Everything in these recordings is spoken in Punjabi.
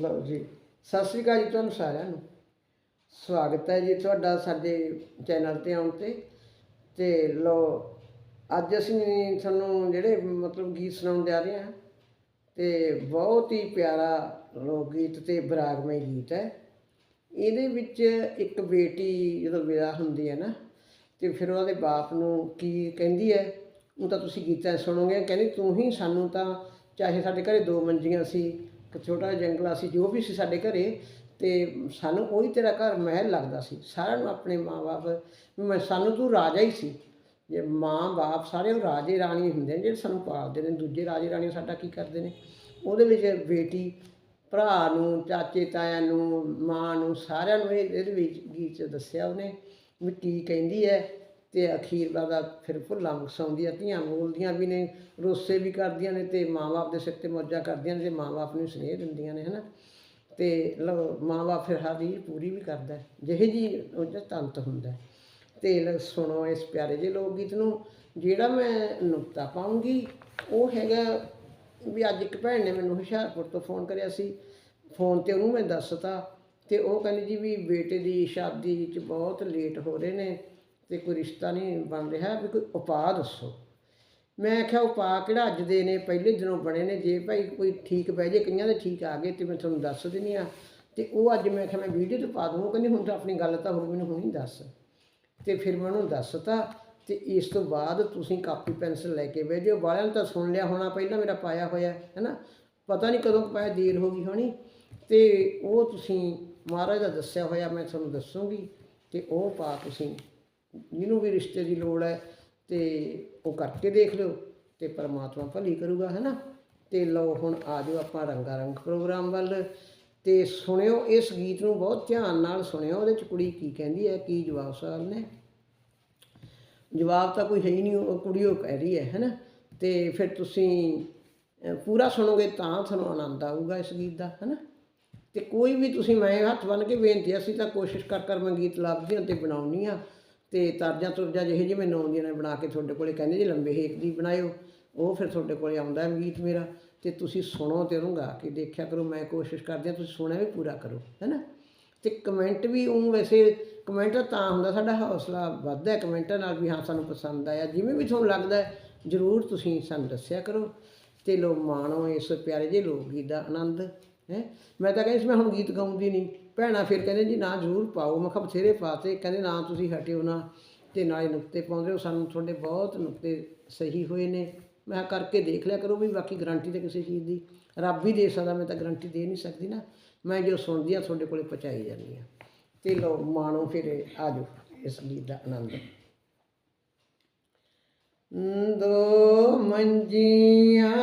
ਲਓ ਜੀ। ਸਤਿ ਸ੍ਰੀ ਅਕਾਲ ਜੀ ਤੁਹਾਨੂੰ ਸਾਰਿਆਂ ਨੂੰ। ਸਵਾਗਤ ਹੈ ਜੀ ਤੁਹਾਡਾ ਸਾਡੇ ਚੈਨਲ ਤੇ ਆਉਣ ਤੇ। ਤੇ ਲਓ, ਅੱਜ ਅਸੀਂ ਤੁਹਾਨੂੰ ਜਿਹੜੇ ਮਤਲਬ ਗੀਤ ਸੁਣਾਉਣ ਜਾ ਰਹੇ ਹਾਂ। ਤੇ ਬਹੁਤ ਹੀ ਪਿਆਰਾ ਲੋਕ ਗੀਤ ਤੇ ਬਰਾਗਮਈ ਗੀਤ ਹੈ। ਇਹਦੇ ਵਿੱਚ ਇੱਕ ਬੇਟੀ ਜਦੋਂ ਵਿਆਹ ਹੁੰਦੀ ਹੈ ਨਾ, ਤੇ ਫਿਰ ਉਹਦੇ ਬਾਪ ਨੂੰ ਕੀ ਕਹਿੰਦੀ ਹੈ, ਉਹ ਤਾਂ ਤੁਸੀਂ ਗੀਤਾਂ ਸੁਣੋਗੇ। ਕਹਿੰਦੀ, ਤੂੰ ਹੀ ਸਾਨੂੰ ਤਾਂ ਚਾਹੇ ਸਾਡੇ ਘਰੇ ਦੋ ਮੰਜੀਆਂ ਸੀ ਇੱਕ ਛੋਟਾ ਜਿਹਾ ਜੰਗਲਾ ਸੀ, ਜੋ ਵੀ ਸੀ ਸਾਡੇ ਘਰੇ, ਤੇ ਸਾਨੂੰ ਉਹੀ ਤੇਰਾ ਘਰ ਮਹਿਲ ਲੱਗਦਾ ਸੀ। ਸਾਰਿਆਂ ਨੂੰ ਆਪਣੇ ਮਾਂ-ਬਾਪ ਸਾਨੂੰ ਤੂੰ ਰਾਜਾ ਹੀ ਸੀ। ਜੇ ਮਾਂ-ਬਾਪ ਸਾਰੇ ਉਹ ਰਾਜੇ ਰਾਣੀ ਹੁੰਦੇ ਨੇ, ਜਿਹੜੇ ਸਾਨੂੰ ਪਾਲਦੇ ਨੇ। ਦੂਜੇ ਰਾਜੇ ਰਾਣੀ ਸਾਡਾ ਕੀ ਕਰਦੇ ਨੇ? ਉਹਦੇ ਵਿੱਚ ਬੇਟੀ, ਭਰਾ ਨੂੰ, ਚਾਚੇ, ਤਾਇਆਂ ਨੂੰ, ਮਾਂ ਨੂੰ, ਸਾਰਿਆਂ ਨੂੰ ਇਹ, ਇਹਦੇ ਵਿੱਚ, ਗੀਤ ਦੱਸਿਆ ਉਹਨੇ ਵੀ ਕੀ ਕਹਿੰਦੀ ਹੈ। ਤੇ ਅਖੀਰ ਬਾਦਾ ਫਿਰ ਭੁੱਲਾਂ ਮਕਸਾਉਂਦੀਆਂ ਧੀਆਂ ਬੋਲਦੀਆਂ ਵੀ ਨੇ, ਰੋਸੇ ਵੀ ਕਰਦੀਆਂ ਨੇ ਤੇ ਮਾਂ-ਬਾਪ ਦੇ ਸਿਰ ਤੇ ਮੌਜਾਂ ਕਰਦੀਆਂ ਨੇ ਤੇ ਮਾਂ-ਬਾਪ ਨੂੰ ਸਨੇਹ ਦਿੰਦੀਆਂ ਨੇ, ਹਨਾ ਤੇ ਲਓ, ਮਾਂ-ਬਾਪ ਫਿਰ ਹਰ ਰੀਝ ਪੂਰੀ ਵੀ ਕਰਦਾ ਜਿਹੇ ਜੀ ਉਹਦਾ ਤੰਤ ਹੁੰਦਾ ਹੈ। ਤੇ ਸੁਣੋ ਇਸ ਪਿਆਰੇ ਜਿਹੇ ਲੋਕ ਗੀਤ ਨੂੰ, ਜਿਹੜਾ ਮੈਂ ਨੁਕਤਾ ਪਾਉਂਗੀ, ਉਹ ਹੈਗਾ ਵੀ ਅੱਜ ਇੱਕ ਭੈਣ ਨੇ ਮੈਨੂੰ ਹੁਸ਼ਿਆਰਪੁਰ ਤੋਂ ਫੋਨ ਕਰਿਆ ਸੀ, ਫੋਨ ਤੇ ਉਹਨੂੰ ਮੈਂ ਦੱਸਤਾ, ਤੇ ਉਹ ਕਹਿੰਦੀ ਜੀ ਵੀ ਬੇਟੇ ਦੀ ਸ਼ਾਦੀ 'ਚ ਬਹੁਤ ਲੇਟ ਹੋ ਰਹੇ ਨੇ ਤੇ ਕੋਈ ਰਿਸ਼ਤਾ ਨਹੀਂ ਬਣ ਰਿਹਾ, ਵੀ ਕੋਈ ਉਪਾਅ ਦੱਸੋ। ਮੈਂ ਆਖਿਆ, ਉਪਾਅ ਕਿਹੜਾ ਅੱਜ ਦੇ ਨੇ, ਪਹਿਲੇ ਦਿਨੋਂ ਬਣੇ ਨੇ, ਜੇ ਭਾਈ ਕੋਈ ਠੀਕ ਪੈ ਜੇ, ਕਈਆਂ ਦੇ ਠੀਕ ਆ ਗਏ ਤੇ ਮੈਂ ਤੁਹਾਨੂੰ ਦੱਸ ਦਿੰਦੀ ਆ ਤੇ ਉਹ ਅੱਜ ਮੈਂ ਆਖਿਆ, ਮੈਂ ਵੀਡੀਓ ਤੇ ਪਾ ਦੂੰ ਉਹ ਕਹਿੰਦੀ, ਹੁਣ ਤਾਂ ਆਪਣੀ ਗੱਲ ਤਾਂ ਹੁਣ ਮੈਨੂੰ ਹੁਣੀ ਦੱਸ। ਤੇ ਫਿਰ ਮੈਂ ਉਹਨੂੰ ਦੱਸਤਾ, ਤੇ ਇਸ ਤੋਂ ਬਾਅਦ ਤੁਸੀਂ ਕਾਪੀ, ਪੈਨਸਲ ਲੈ ਕੇ ਬਹਿ ਜਾਓ। ਵਾਲਿਆਂ ਨੇ ਤਾਂ ਸੁਣ ਲਿਆ ਹੋਣਾ, ਪਹਿਲਾਂ ਮੇਰਾ ਪਾਇਆ ਹੋਇਆ ਹੈ ਨਾ ਪਤਾ ਨਹੀਂ ਕਦੋਂ ਪਾਇਆ, ਦੇਰ ਹੋ ਗਈ ਹੋਣੀ। ਤੇ ਉਹ ਤੁਸੀਂ ਮਹਾਰਾਜ ਦਾ ਦੱਸਿਆ ਹੋਇਆ, ਮੈਂ ਤੁਹਾਨੂੰ ਦੱਸੂਗੀ। ਤੇ ਉਹ ਪਾ ਤੁਸੀਂ ਜਿਹਨੂੰ ਵੀ ਰਿਸ਼ਤੇ ਦੀ ਲੋੜ ਹੈ ਤੇ ਉਹ ਕਰਕੇ ਦੇਖ ਲਿਓ ਤੇ ਪਰਮਾਤਮਾ ਭਲੀ ਕਰੂਗਾ ਹੈ ਨਾ ਤੇ ਲਓ ਹੁਣ ਆ ਜਾਓ ਆਪਾਂ ਰੰਗਾ ਰੰਗ ਪ੍ਰੋਗਰਾਮ ਵੱਲ। ਤੇ ਸੁਣਿਓ ਇਸ ਗੀਤ ਨੂੰ ਬਹੁਤ ਧਿਆਨ ਨਾਲ ਸੁਣਿਓ, ਉਹਦੇ ਚ ਕੁੜੀ ਕੀ ਕਹਿੰਦੀ ਹੈ, ਕੀ ਜਵਾਬ ਸਵਾਲ ਨੇ? ਜਵਾਬ ਤਾਂ ਕੋਈ ਹੈ ਹੀ ਨਹੀਂ, ਉਹ ਕੁੜੀ ਉਹ ਕਹਿ ਰਹੀ ਹੈ, ਹੈਨਾ? ਤੇ ਫਿਰ ਤੁਸੀਂ ਪੂਰਾ ਸੁਣੋਗੇ ਤਾਂ ਤੁਹਾਨੂੰ ਆਨੰਦ ਆਊਗਾ ਇਸ ਗੀਤ ਦਾ, ਹੈਨਾ? ਤੇ ਕੋਈ ਵੀ ਤੁਸੀਂ ਮੈਂ ਹੱਥ ਬੰਨ ਕੇ ਬੇਨਤੀ ਅਸੀਂ ਤਾਂ ਕੋਸ਼ਿਸ਼ ਕਰ ਕਰ ਮੈਂ ਗੀਤ ਲੱਭਦੀ ਹਾਂ ਤੇ ਬਣਾਉਣੀ ਆ ਤੇ ਤਰਜਾਂ ਤੁਰਜਾਂ ਜਿਹੇ ਜਿਹੇ ਮੈਨੂੰ ਆਉਂਦੀਆਂ ਨੇ ਬਣਾ ਕੇ ਤੁਹਾਡੇ ਕੋਲੇ, ਕਹਿੰਦੇ ਜੀ ਲੰਬੇ ਹੇਕ ਦੀ ਬਣਾਇਓ। ਉਹ ਫਿਰ ਤੁਹਾਡੇ ਕੋਲੇ ਆਉਂਦਾ ਗੀਤ ਮੇਰਾ, ਤੇ ਤੁਸੀਂ ਸੁਣੋ ਤੇ ਉਹਨੂੰ ਗਾ ਕੇ ਦੇਖਿਆ ਕਰੋ, ਮੈਂ ਕੋਸ਼ਿਸ਼ ਕਰਦੀ ਹਾਂ ਤੁਸੀਂ ਸੁਣਿਆ ਵੀ ਪੂਰਾ ਕਰੋ ਹੈਨਾ ਤੇ ਕਮੈਂਟ ਵੀ ਉਹ ਵੈਸੇ, ਕਮੈਂਟ ਤਾਂ ਹੁੰਦਾ, ਸਾਡਾ ਹੌਸਲਾ ਵੱਧਦਾ ਕਮੈਂਟਾਂ ਨਾਲ ਵੀ ਹਾਂ ਸਾਨੂੰ ਪਸੰਦ ਆਇਆ, ਜਿਵੇਂ ਵੀ ਤੁਹਾਨੂੰ ਲੱਗਦਾ ਜ਼ਰੂਰ ਤੁਸੀਂ ਸਾਨੂੰ ਦੱਸਿਆ ਕਰੋ। ਤੇ ਲੋ ਮਾਣੋ ਇਸ ਪਿਆਰੇ ਜਿਹੇ ਲੋਕ ਗੀਤ ਦਾ ਆਨੰਦ। ਹੈ? ਮੈਂ ਤਾਂ ਕਹਿੰਦੀ ਸੀ, ਮੈਂ ਹੁਣ ਗੀਤ ਗਾਉਂਦੀ ਨਹੀਂ ਭੈਣਾਂ ਫਿਰ ਕਹਿੰਦੇ ਜੀ, ਨਾ ਜ਼ਰੂਰ ਪਾਓ। ਮੈਂ ਕਿਹਾ ਬਥੇਰੇ ਪਾਤੇ। ਕਹਿੰਦੇ ਨਾ ਤੁਸੀਂ ਹਟਿਓ ਨਾ ਤੇ ਨਾਲੇ ਨੁਕਤੇ ਪਾਉਂਦੇ ਹੋ। ਸਾਨੂੰ ਤੁਹਾਡੇ ਬਹੁਤ ਨੁਕਤੇ ਸਹੀ ਹੋਏ ਨੇ। ਮੈਂ ਕਰਕੇ ਦੇਖ ਲਿਆ ਕਰੋ ਵੀ ਬਾਕੀ ਗਰੰਟੀ ਤੇ ਕਿਸੇ ਚੀਜ਼ ਦੀ ਰੱਬ ਹੀ ਦੇ ਸਕਦਾ। ਮੈਂ ਤਾਂ ਗਰੰਟੀ ਦੇ ਨਹੀਂ ਸਕਦੀ ਨਾ। ਮੈਂ ਜੋ ਸੁਣਦੀ ਆ ਤੁਹਾਡੇ ਕੋਲੇ ਪਹੁੰਚਾਈ ਜਾਂਦੀ ਆ ਤੇ ਲੋ ਮਾਣੋ ਫਿਰ ਆ ਜਾਓ ਇਸ ਗੀਤ ਦਾ ਆਨੰਦ। ਦੋ ਮੰਜੀਆਂ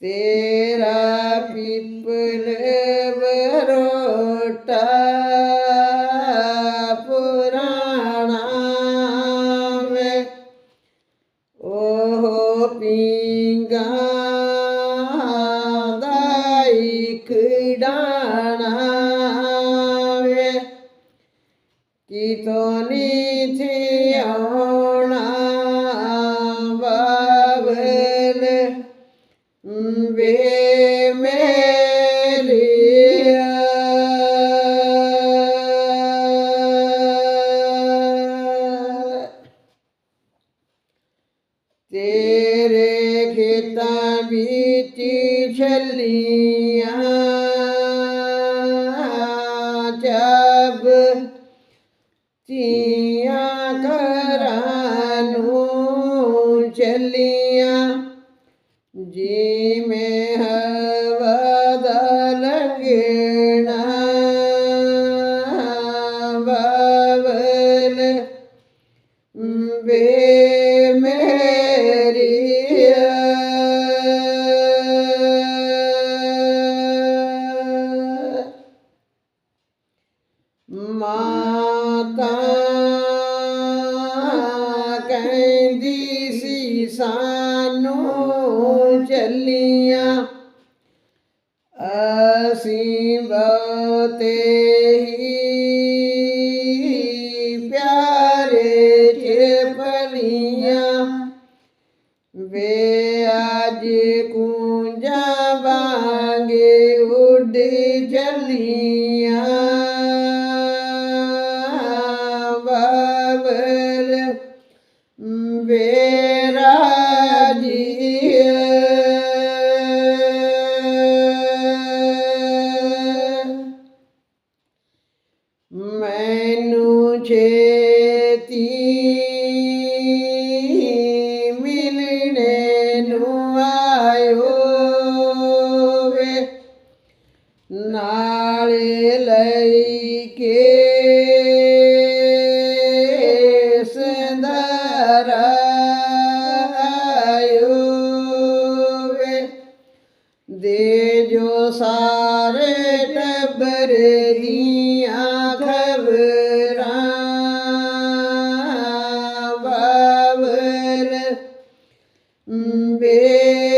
Yeah. ਤੀਆਂ ਘਰਾਂ ਨੂੰ ਚੱਲੀਆਂ। ਜਿਵੇਂ ਮਾਤਾ ਸਾਨੂੰ ਚੱਲੀਆਂ। ਅਸੀਂ ਬਤੇ ਹੀ ਪਿਆਰੇ ਚ ਪਲੀਆਂ ਉੱਡ ਚੱਲੀਆਂ। ਨਾਲੇ ਲਈ ਕੇ ਸੰਦਰਾ ਵੇ। ਦੇ ਜੋ ਸਾਰੇ ਟੱਬਰ ਦੀਆਂ ਖਬਰਾਂ ਬਾਬਲ ਬੇ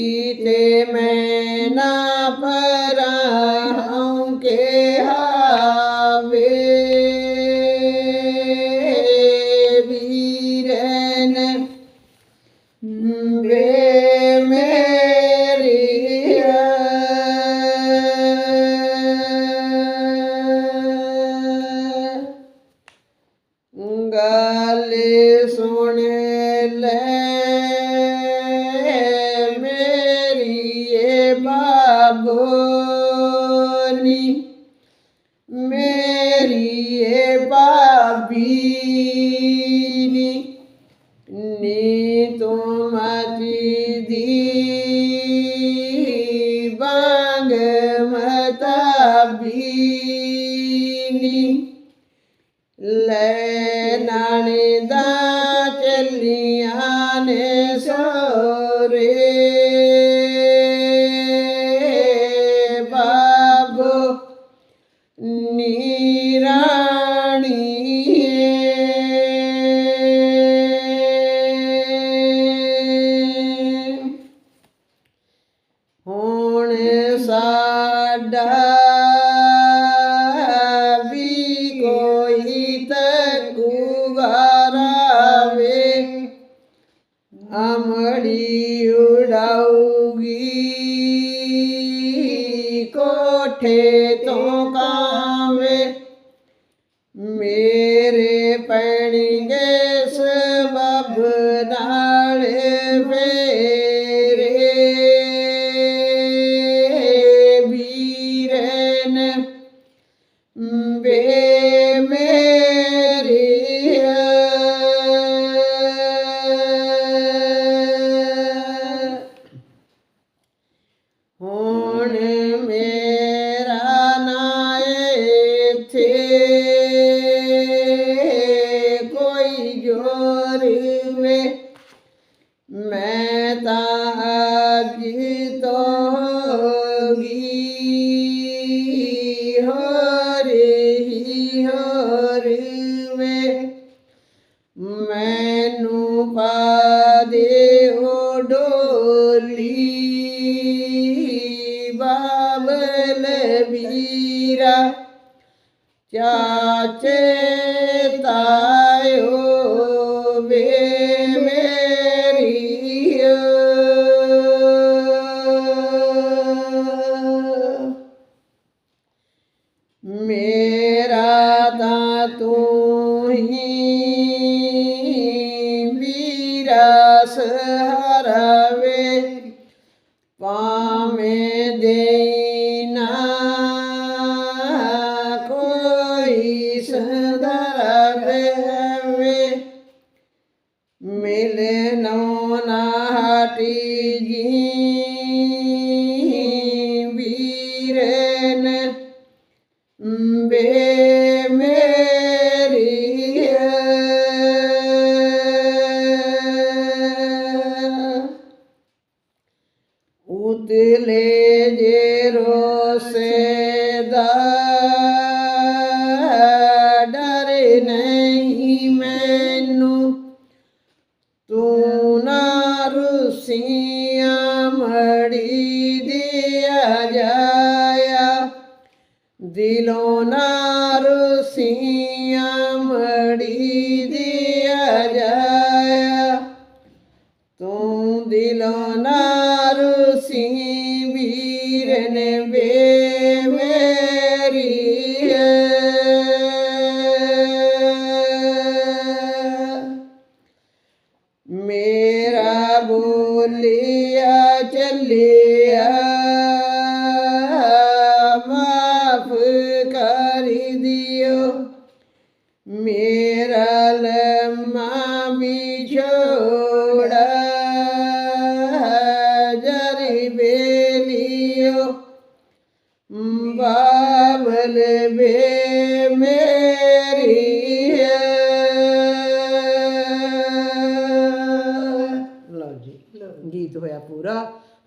ਕੀਤੇ ਮੈਂ ਨਾ ਪਰਾਂ ਕੇ ਹਾਵੇ ਬਾਬੋਨੀ ਮੇਰੀ ਏ ਭਾਬੀ ਨੀ। ਨੀ ਤੂੰ ਮਾਚੀ ਦੀ ਬੰਗ ਮਤਾਬੀ ਨੀ। ਲੈ ਨਾਲੇ ਦਾ ਚੱਲੀਆਂ ਨੇ ਸੋਰੇ ગુવારાવે આમળિયું ਹਟੀ ਜੀ ਵੀਰਨ ਬੇ ਮੇਰੀ ਉਤਲੇ ਜੇ ਰੋਸੇ ਦਾ ਡਰ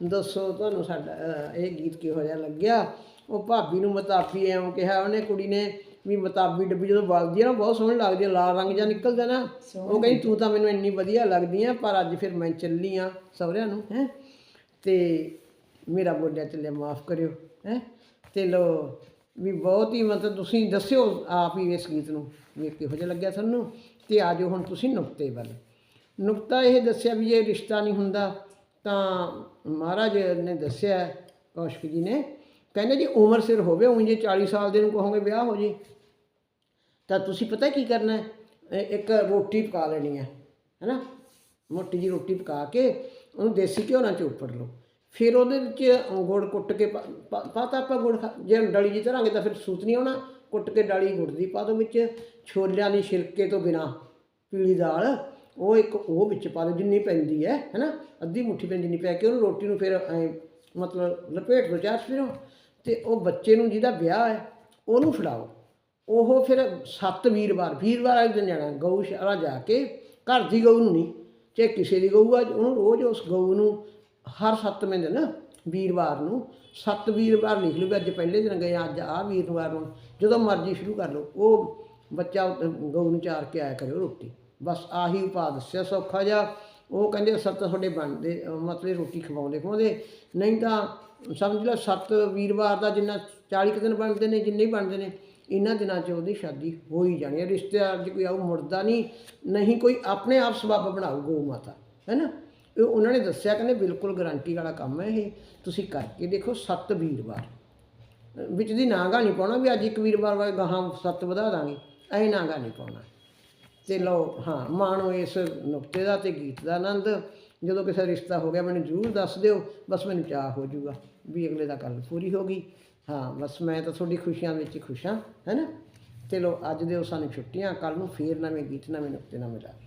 ਦੱਸੋ ਤੁਹਾਨੂੰ ਸਾਡਾ ਇਹ ਗੀਤ ਕਿਹੋ ਜਿਹਾ ਲੱਗਿਆ? ਉਹ ਭਾਬੀ ਨੂੰ ਮਤਾਬੀ ਐਂ ਕਿਹਾ ਉਹਨੇ ਕੁੜੀ ਨੇ ਵੀ ਮਤਾਬੀ ਡੱਬੀ ਜਦੋਂ ਬਲਦੀ ਆ ਨਾ ਬਹੁਤ ਸੋਹਣੀ ਲੱਗਦੀ ਆ ਲਾਲ ਰੰਗ ਜਾਂ ਨਿਕਲਦਾ ਨਾ। ਉਹ ਕਹਿੰਦੀ ਤੂੰ ਤਾਂ ਮੈਨੂੰ ਇੰਨੀ ਵਧੀਆ ਲੱਗਦੀ ਆ ਪਰ ਅੱਜ ਫਿਰ ਮੈਂ ਚੱਲੀ ਆ ਸਹੁਰਿਆਂ ਨੂੰ ਹੈ? ਤੇ ਮੇਰਾ ਬੋਲਿਆ ਚੱਲਿਆ ਮਾਫ ਕਰਿਓ ਹੈ? ਤੇ ਲੋ ਵੀ ਬਹੁਤ ਹੀ ਮਤਲਬ ਤੁਸੀਂ ਦੱਸਿਓ ਆਪ ਹੀ ਇਸ ਗੀਤ ਨੂੰ ਵੀ ਕਿਹੋ ਜਿਹਾ ਲੱਗਿਆ ਤੁਹਾਨੂੰ? ਤੇ ਆਜੋ ਹੁਣ ਤੁਸੀਂ ਨੁਕਤੇ ਵੱਲ। ਨੁਕਤਾ ਇਹ ਦੱਸਿਆ ਵੀ ਇਹ ਰਿਸ਼ਤਾ ਨਹੀਂ ਹੁੰਦਾ। ਤਾਂ ਮਹਾਰਾਜ ਨੇ ਦੱਸਿਆ, ਕੌਸ਼ਿਕ ਜੀ ਨੇ, ਕਹਿੰਦੇ ਜੀ ਉਮਰ ਸਿਰ ਹੋਵੇ ਉਂਝ ਜੇ 40 ਸਾਲ ਦੇ ਨੂੰ ਕਹੋਗੇ ਵਿਆਹ ਹੋ ਜੇ। ਤਾਂ ਤੁਸੀਂ ਪਤਾ ਕੀ ਕਰਨਾ ਇੱਕ ਰੋਟੀ ਪਕਾ ਲੈਣੀ ਹੈ, ਹੈਨਾ? ਮੋਟੀ ਜੀ ਰੋਟੀ ਪਕਾ ਕੇ ਉਹਨੂੰ ਦੇਸੀ ਘਿਓ ਨਾਲ ਚੋਪੜ ਲਓ। ਫਿਰ ਉਹਦੇ ਵਿੱਚ ਗੁੜ ਕੁੱਟ ਕੇ ਪਾ, ਪਾ- ਆਪਾਂ ਗੁੜ ਖਾ- ਜੇ ਡਲੀ ਜੀ ਧਰਾਂਗੇ ਤਾਂ ਫਿਰ ਸੂਤ ਨਹੀਂ ਆਉਣਾ। ਕੁੱਟ ਕੇ ਡਾਲੀ ਗੁੜ ਦੀ ਪਾ ਦਿਓ ਵਿੱਚ, ਛੋਲਿਆਂ ਦੀ ਛਿਲਕੇ ਤੋਂ ਬਿਨਾ ਪੀਲੀ ਦਾਲ। ਉਹ ਇੱਕ ਉਹ ਵਿੱਚ ਪਾ ਦਿਓ ਜਿੰਨੀ ਪੈਂਦੀ ਹੈ, ਹੈਨਾ? ਅੱਧੀ ਮੁੱਠੀ ਪੈਂਦੀ ਨਹੀਂ ਪੈ ਕੇ ਉਹਨੂੰ ਰੋਟੀ ਨੂੰ ਫਿਰ ਐਂ ਮਤਲਬ ਲਪੇਟ ਦੋ ਚਾਰ ਫਿਰੋਂ ਤੇ ਉਹ ਬੱਚੇ ਨੂੰ ਜਿਹਦਾ ਵਿਆਹ ਹੈ, ਉਹਨੂੰ ਫੜਾਓ। ਉਹ ਫਿਰ ਸੱਤ ਵੀਰਵਾਰ ਵੀਰਵਾਰ ਵਾਲੇ ਦਿਨ ਜਾਣਾ ਗਊਸ਼ਾਲਾ ਜਾ ਕੇ ਘਰ ਦੀ ਗਊ ਨੂੰ ਨਹੀਂ, ਚਾਹੇ ਕਿਸੇ ਦੀ ਗਊ ਆ, ਉਹਨੂੰ ਰੋਜ਼ ਉਸ ਗਊ ਨੂੰ ਹਰ ਸੱਤਵੇਂ ਦਿਨ ਵੀਰਵਾਰ ਨੂੰ ਸੱਤ ਵੀਰਵਾਰ ਲਿਖ ਲਓ ਵੀ ਅੱਜ ਪਹਿਲੇ ਦਿਨ ਗਏ ਅੱਜ ਆਹ ਵੀਰਵਾਰ ਨੂੰ ਜਦੋਂ ਮਰਜ਼ੀ ਸ਼ੁਰੂ ਕਰ ਲਓ। ਉਹ ਬੱਚਾ, ਗਊ ਨੂੰ ਚਾਰ ਕੇ ਆਇਆ ਕਰਿਓ ਰੋਟੀ। ਬਸ ਆਹੀ ਉਪਾਅ ਦੱਸਿਆ ਸੌਖਾ ਜਿਹਾ। ਉਹ ਕਹਿੰਦੇ ਸੱਤ ਤੁਹਾਡੇ ਬਣਦੇ, ਮਤਲਬ ਰੋਟੀ ਖਵਾਉਂਦੇ ਖਵਾਉਂਦੇ। ਨਹੀਂ ਤਾਂ ਸਮਝ ਲਓ ਸੱਤ ਵੀਰਵਾਰ ਦਾ ਜਿੰਨਾ 40 ਕੁ ਦਿਨ ਬਣਦੇ ਨੇ, ਜਿੰਨੇ ਬਣਦੇ ਨੇ, ਇਹਨਾਂ ਦਿਨਾਂ 'ਚ ਉਹਦੀ ਸ਼ਾਦੀ ਹੋ ਹੀ ਜਾਣੀ ਹੈ। ਰਿਸ਼ਤੇਦਾਰ 'ਚ ਕੋਈ ਆਉ ਮੁੜਦਾ ਨਹੀਂ ਨਹੀਂ ਕੋਈ ਆਪਣੇ ਆਪ ਸਬੱਬ ਬਣਾਊ ਗਊ ਮਾਤਾ, ਹੈ ਨਾ? ਇਹ ਉਹਨਾਂ ਨੇ ਦੱਸਿਆ, ਕਹਿੰਦੇ ਬਿਲਕੁਲ ਗਾਰੰਟੀ ਵਾਲਾ ਕੰਮ ਹੈ ਇਹ। ਤੁਸੀਂ ਕਰਕੇ ਦੇਖੋ ਸੱਤ ਵੀਰਵਾਰ। ਵਿੱਚ ਦੀ ਨਾਗਾ ਨਹੀਂ ਪਾਉਣਾ ਵੀ ਅੱਜ ਇੱਕ ਵੀਰਵਾਰ ਵਾਲੇ ਗਾਹਾਂ ਸੱਤ ਵਧਾ ਦਾਂਗੇ, ਐਂ ਨਾਗਾ ਨਹੀਂ ਪਾਉਣਾ। ਤੇ ਲਓ, ਹਾਂ, ਮਾਣੋ ਇਸ ਨੁਕਤੇ ਦਾ ਤੇ ਗੀਤ ਦਾ ਆਨੰਦ। ਜਦੋਂ ਕਿਸੇ ਰਿਸ਼ਤਾ ਹੋ ਗਿਆ, ਮੈਨੂੰ ਜ਼ਰੂਰ ਦੱਸ ਦਿਓ, ਬਸ ਮੈਨੂੰ ਚਾਹ ਹੋ ਜਾਊਗਾ ਵੀ ਅਗਲੇ ਦਾ ਗੱਲ ਪੂਰੀ ਹੋ ਗਈ। ਹਾਂ, ਬਸ ਮੈਂ ਤਾਂ ਤੁਹਾਡੀ ਖੁਸ਼ੀਆਂ ਵਿੱਚ ਹੀ ਖੁਸ਼ ਹਾਂ, ਹੈ ਨਾ? ਚਲੋ ਅੱਜ ਦਿਓ ਸਾਨੂੰ ਛੁੱਟੀਆਂ ਕੱਲ ਨੂੰ ਫੇਰ ਨਵੇਂ ਗੀਤ, ਨਵੇਂ ਨੁਕਤੇ ਨਵੇਂ ਮਿਲਾਂਗੇ।